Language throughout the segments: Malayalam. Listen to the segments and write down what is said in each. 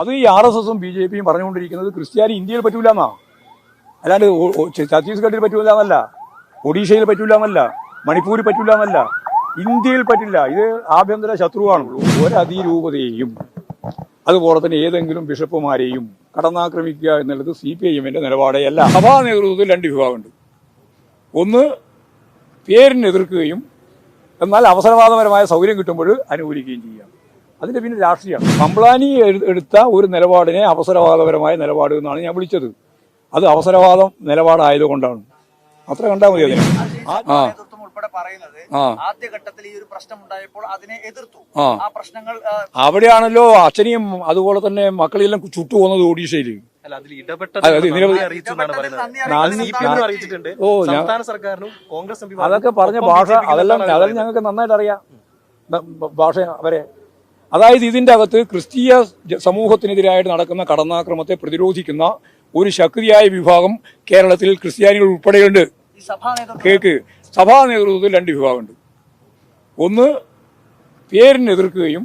അത് ഈ ആർ എസ് എസും ബി ജെ പിയും പറഞ്ഞുകൊണ്ടിരിക്കുന്നത് ക്രിസ്ത്യാനി ഇന്ത്യയിൽ പറ്റൂല എന്നാ അല്ലാണ്ട് ഛത്തീസ്ഗഡിൽ പറ്റൂല എന്നല്ല ഒഡീഷയിൽ പറ്റൂല എന്നല്ല മണിപ്പൂരിൽ പറ്റൂല എന്നല്ല ഇന്ത്യയിൽ പറ്റില്ല. ഇത് ആഭ്യന്തര ശത്രുവാണ്. ഒരതിരൂപതയെയും അതുപോലെ തന്നെ ഏതെങ്കിലും ബിഷപ്പുമാരെയും കടന്നാക്രമിക്കുക എന്നുള്ളത് സി പി ഐ എമ്മിന്റെ നിലപാടേ അല്ല. സഭാ നേതൃത്വത്തിൽ രണ്ട് വിഭാഗമുണ്ട്. ഒന്ന് പേരിനെതിർക്കുകയും എന്നാൽ അവസരവാദപരമായ സൗകര്യം കിട്ടുമ്പോൾ അനുകൂലിക്കുകയും ചെയ്യാം അതിന്റെ പിന്നെ രാഷ്ട്രീയം മംബ്ലാനി എടുത്ത ഒരു നിലപാടിനെ അവസരവാദപരമായ നിലപാട് എന്നാണ് ഞാൻ വിളിച്ചത്. അത് അവസരവാദം നിലപാടായതുകൊണ്ടാണ്. അത്ര കണ്ടാൽ മതി അതിന്. ആ. ആദ്യഘട്ടത്തിൽ ഈ ഒരു പ്രശ്നം ഉണ്ടായപ്പോൾ അതിനെ എതിർത്തു. ആ. പ്രശ്നങ്ങൾ അവിടെയാണല്ലോ അച്ഛനെയും അതുപോലെ തന്നെ മക്കളെല്ലാം ചുട്ടു പോകുന്നത് ഒഡീഷയിൽ അറിയിച്ചിട്ടുണ്ട്. ഓ ഞാൻ സംസ്ഥാന സർക്കാരിനും കോൺഗ്രസ് എം അതൊക്കെ പറഞ്ഞ ഭാഷ അതെല്ലാം അതെല്ലാം ഞങ്ങൾക്ക് നന്നായിട്ട് അറിയാം ഭാഷ അവരെ അതായത് ഇതിന്റെ അകത്ത് ക്രിസ്തീയ സമൂഹത്തിനെതിരായിട്ട് നടക്കുന്ന കടന്നാക്രമത്തെ പ്രതിരോധിക്കുന്ന ഒരു ശക്തിയായ വിഭാഗം കേരളത്തിൽ ക്രിസ്ത്യാനികൾ ഉൾപ്പെടെയുണ്ട്. കേക്ക്. സഭാ നേതൃത്വത്തിൽ രണ്ട് വിഭാഗമുണ്ട്. ഒന്ന് പേരിന് എതിർക്കുകയും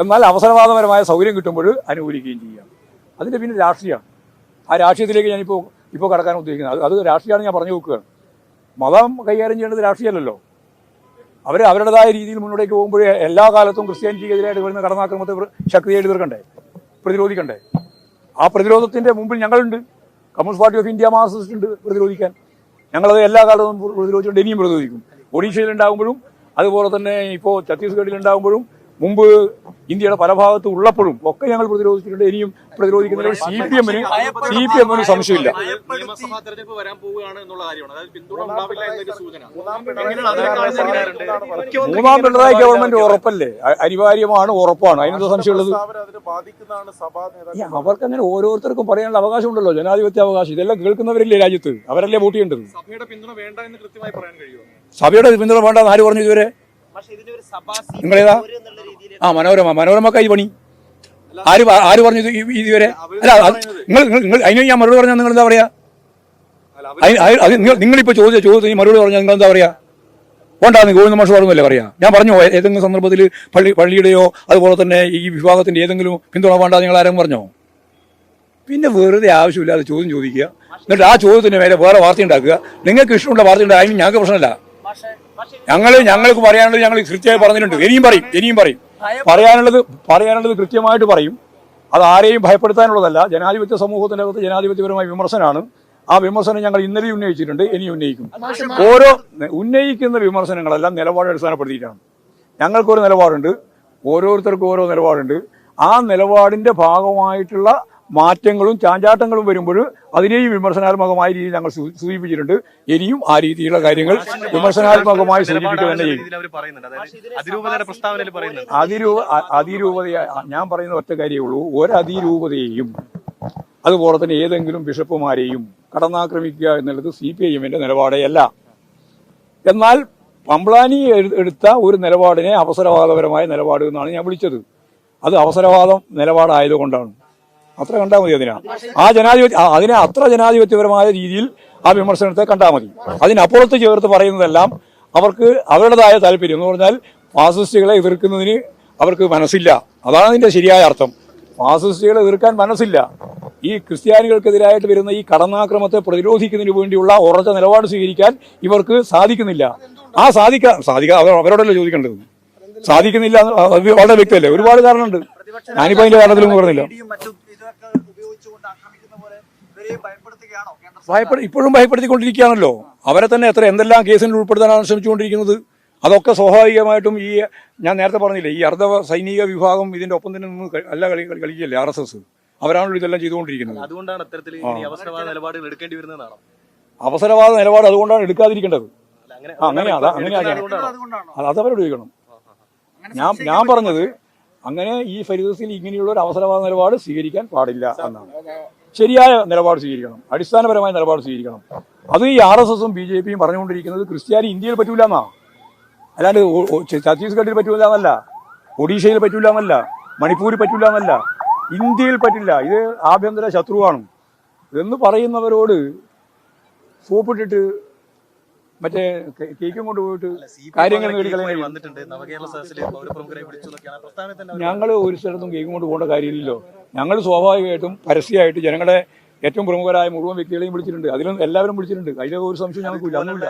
എന്നാൽ അവസരവാദപരമായ സൗകര്യം കിട്ടുമ്പോൾ അനുകൂലിക്കുകയും ചെയ്യാം അതിന്റെ പിന്നെ രാഷ്ട്രീയമാണ്. ആ രാഷ്ട്രീയത്തിലേക്ക് ഞാനിപ്പോൾ ഇപ്പോൾ കടക്കാൻ ഉദ്ദേശിക്കുന്നത്. അത് അത് രാഷ്ട്രീയമാണ് ഞാൻ പറഞ്ഞു നോക്കുകയാണ് മതം കൈകാര്യം ചെയ്യേണ്ടത് രാഷ്ട്രീയമല്ലല്ലോ അവർ അവരുടേതായ രീതിയിൽ മുന്നോട്ടേക്ക് പോകുമ്പോഴേ എല്ലാ കാലത്തും ക്രിസ്ത്യാനിറ്റിക്കെതിരായിട്ട് വരുന്ന കടന്നാക്രമത്തെ ശക്തിയായിട്ട് എതിർക്കണ്ടേ പ്രതിരോധിക്കണ്ടേ? ആ പ്രതിരോധത്തിന്റെ മുമ്പിൽ ഞങ്ങളുണ്ട്. Communist Party of India Marxist ഉണ്ട് പ്രതിരോധിക്കാൻ. ഞങ്ങളത് എല്ലാ കാലത്തും പ്രതിരോധിച്ചുകൊണ്ട് ഇനിയും പ്രതിരോധിക്കും. ഒഡീഷയിൽ ഉണ്ടാകുമ്പോഴും അതുപോലെ തന്നെ ഇപ്പോൾ ഛത്തീസ്ഗഡിൽ ഉണ്ടാകുമ്പോഴും മുമ്പ് ഇന്ത്യയുടെ പല ഭാഗത്തും ഉള്ളപ്പോഴും ഒക്കെ ഞങ്ങൾ പ്രതിരോധിച്ചിട്ടുണ്ട്. ഇനിയും പ്രതിരോധിക്കുന്നതിൽ സി പി എമ്മിന് സി പി എമ്മിന് സംശയമില്ല. വരാൻ പോവുകയാണ് കാര്യമാണ്. അതായത് പിന്തുണ ഉണ്ടാവില്ല എന്നൊരു സൂചന. എങ്ങനെയാണ് അതിനെ കാണുന്നത് മൂന്നാം പിണറായി ഗവൺമെന്റ് ഉറപ്പല്ലേ? അനിവാര്യമാണ് ഉറപ്പാണ്. അതിനെന്താ സംശയമുള്ളത് അവർക്ക് അങ്ങനെ ഓരോരുത്തർക്കും പറയാനുള്ള അവകാശമുണ്ടല്ലോ. ജനാധിപത്യ അവകാശം. ഇതെല്ലാം കേൾക്കുന്നവരില്ലേ രാജ്യത്ത്? അവരല്ലേ വോട്ട് ചെയ്യേണ്ടത്? സഭയുടെ പിന്തുണ വേണ്ട എന്ന് കൃത്യമായി പറയാൻ കഴിയുമോ? സഭയുടെ പിന്തുണ വേണ്ടെന്ന് ആര് പറഞ്ഞു ഇതുവരെ? പക്ഷേ ഇതിന്റെ ഒരു സഭാ നിങ്ങളേതാ? ആ മനോരമ മനോരമ കൈ പണി. ആര് ആര് പറഞ്ഞു ഇതുവരെ? അല്ല നിങ്ങൾ നിങ്ങൾ- അതിന് ഞാൻ മറുപടി പറഞ്ഞാൽ നിങ്ങൾ എന്താ പറയാ? നിങ്ങൾ നിങ്ങളിപ്പോ ചോദിച്ച ചോദിച്ചു മറുപടി പറഞ്ഞാൽ നിങ്ങൾ എന്താ പറയാ? കൊണ്ടാന്ന് ഗോവിന്ദ മാഷ് പറഞ്ഞല്ലേ പറയാ? ഞാൻ പറഞ്ഞു ഏതെങ്കിലും സന്ദർഭത്തിൽ പള്ളി പള്ളിയുടെയോ അതുപോലെ തന്നെ ഈ വിഭാഗത്തിന്റെ ഏതെങ്കിലും പിന്തുണ വേണ്ട നിങ്ങൾ ആരും പറഞ്ഞോ? പിന്നെ വെറുതെ ആവശ്യമില്ലാതെ ചോദ്യം ചോദിക്കുക. എന്നിട്ട് ആ ചോദ്യത്തിന് മേലെ വേറെ വാർത്ത ഉണ്ടാക്കുക. നിങ്ങൾക്ക് ഇഷ്ടമുള്ള വാർത്ത ഉണ്ടാകും ഞങ്ങൾക്ക് പ്രശ്നമല്ല. ഞങ്ങൾ ഞങ്ങൾക്ക് പറയാനുള്ളത് ഞങ്ങൾ കൃത്യമായി പറഞ്ഞിട്ടുണ്ട്. ഇനിയും പറയും ഇനിയും പറയും. പറയാനുള്ളത് പറയാനുള്ളത് കൃത്യമായിട്ട് പറയും. അത് ആരെയും ഭയപ്പെടുത്താനുള്ളതല്ല. ജനാധിപത്യ സമൂഹത്തിന്റെ അകത്ത് ജനാധിപത്യപരമായ വിമർശനമാണ് ആ വിമർശനം ഞങ്ങൾ ഇന്നലെ ഉന്നയിച്ചിട്ടുണ്ട് ഇനി ഉന്നയിക്കും. ഓരോ ഉന്നയിക്കുന്ന വിമർശനങ്ങളെല്ലാം നിലപാട് അടിസ്ഥാനപ്പെടുത്തിയിട്ടാണ്. ഞങ്ങൾക്കൊരു നിലപാടുണ്ട് ഓരോരുത്തർക്കും ഓരോ നിലപാടുണ്ട്. ആ നിലപാടിന്റെ ഭാഗമായിട്ടുള്ള മാറ്റങ്ങളും ചാഞ്ചാട്ടങ്ങളും വരുമ്പോൾ അതിനെയും വിമർശനാത്മകമായ രീതിയിൽ ഞങ്ങൾ സൂചിപ്പിച്ചിട്ടുണ്ട്. ഇനിയും ആ രീതിയിലുള്ള കാര്യങ്ങൾ വിമർശനാത്മകമായി സൂചിപ്പിക്കുക തന്നെ ചെയ്യും. പറയുന്നുണ്ട്. അതായത് അതിരൂപതയുടെ പ്രസ്താവനയിൽ പറയുന്നുണ്ട്. അതിരൂപ അ- അതിരൂപതയെ ഞാൻ പറയുന്ന ഒറ്റ കാര്യമേ ഉള്ളൂ ഒരതിരൂപതയെയും അതുപോലെ തന്നെ ഏതെങ്കിലും ബിഷപ്പുമാരെയും കടന്നാക്രമിക്കുക എന്നുള്ളത് സി പി ഐ എമ്മിന്റെ നിലപാടെയല്ല. എന്നാൽ പമ്പ്ളാനി എടുത്ത ഒരു നിലപാടിനെ അവസരവാദപരമായ നിലപാട് എന്നാണ് ഞാൻ വിളിച്ചത്. അത് അവസരവാദം നിലപാടായതുകൊണ്ടാണ് അത്ര കണ്ടാൽ മതി അതിനാ. ആ ജനാധിപത്യ അതിനെ അത്ര ജനാധിപത്യപരമായ രീതിയിൽ ആ വിമർശനത്തെ കണ്ടാൽ മതി. അതിനപ്പുറത്ത് ചേർത്ത് പറയുന്നതെല്ലാം അവർക്ക് അവരുടേതായ താല്പര്യം. എന്ന് പറഞ്ഞാൽ ഫാസിസ്റ്റുകളെ എതിർക്കുന്നതിന് അവർക്ക് മനസ്സില്ല. അതാണ് അതിന്റെ ശരിയായ അർത്ഥം. ഫാസിസ്റ്റുകളെ എതിർക്കാൻ മനസ്സില്ല. ഈ ക്രിസ്ത്യാനികൾക്കെതിരായിട്ട് വരുന്ന ഈ കടന്നാക്രമത്തെ പ്രതിരോധിക്കുന്നതിന് വേണ്ടിയുള്ള ഉറച്ച നിലപാട് സ്വീകരിക്കാൻ ഇവർക്ക് സാധിക്കുന്നില്ല. ആ സാധിക്കാൻ സാധിക്കാൻ അവരോടല്ലോ ചോദിക്കേണ്ടത്? സാധിക്കുന്നില്ല വളരെ വ്യക്തമല്ലേ? ഒരുപാട് കാരണമുണ്ട്. ഞാനിപ്പോ അതിന്റെ കാരണത്തിലൊന്നും പറഞ്ഞില്ല. ഭയപ്പെടു ഇപ്പോഴും ഭയപ്പെടുത്തിക്കൊണ്ടിരിക്കുകയാണല്ലോ. അവരെ തന്നെ എത്ര എന്തെല്ലാം കേസിൽ ഉൾപ്പെടുത്താനാണ് ശ്രമിച്ചുകൊണ്ടിരിക്കുന്നത്? അതൊക്കെ സ്വാഭാവികമായിട്ടും ഈ ഞാൻ നേരത്തെ പറഞ്ഞില്ലേ ഈ അർദ്ധ സൈനിക വിഭാഗം ഇതിന്റെ ഒപ്പം തന്നെ നിന്ന് അല്ല കളി കളി- കളിക്കുകയല്ലേ ആർ എസ് എസ്? അവരാണല്ലോ ഇതെല്ലാം ചെയ്തുകൊണ്ടിരിക്കുന്നത്. അതുകൊണ്ടാണ് അത്തരത്തിൽ ഇനി അവസരവാദ നിലപാടുകൾ എടുക്കേണ്ടി വരുന്നതാണോ അവസരവാദ നിലപാട് അതുകൊണ്ടാണ് എടുക്കാതിരിക്കേണ്ടത്. അല്ല, അങ്ങനെ ആ, അങ്ങനെയാ, അതാ, ഞാൻ ഞാൻ പറഞ്ഞത് അങ്ങനെ ഈ ഫരിദസിൽ ഇങ്ങനെയുള്ള ഒരു അവസരവാദ നിലപാട് സ്വീകരിക്കാൻ പാടില്ല എന്നാണ്. ശരിയായ നിലപാട് സ്വീകരിക്കണം. അടിസ്ഥാനപരമായ നിലപാട് സ്വീകരിക്കണം. അത് ഈ ആർ എസ് എസും ബി ജെ പിയും പറഞ്ഞുകൊണ്ടിരിക്കുന്നത് ക്രിസ്ത്യാനി ഇന്ത്യയിൽ പറ്റൂല എന്നാ അല്ലാണ്ട് ഛത്തീസ്ഗഡിൽ പറ്റൂല എന്നല്ല ഒഡീഷയിൽ പറ്റൂല എന്നല്ല മണിപ്പൂരിൽ പറ്റൂല എന്നല്ല ഇന്ത്യയിൽ പറ്റില്ല. ഇത് ആഭ്യന്തര ശത്രുവാണ്. എന്ന് പറയുന്നവരോട് സോപ്പിട്ടിട്ട് മറ്റേ കേക്കും കൊണ്ട് പോയിട്ട് കാര്യങ്ങൾ ഞങ്ങൾ ഒരു സ്ഥലത്തും കേക്കും കൊണ്ട് പോകേണ്ട കാര്യമില്ലല്ലോ. ഞങ്ങൾ സ്വാഭാവികമായിട്ടും പരസ്യമായിട്ട് ജനങ്ങളെ ഏറ്റവും പ്രമുഖരായ മുഴുവൻ വ്യക്തികളെയും വിളിച്ചിട്ടുണ്ട്. അതിലും എല്ലാവരും വിളിച്ചിട്ടുണ്ട്. അതിലൊരു ഒരു സംശയം ഞങ്ങൾക്കില്ല. ഒന്നുമില്ല.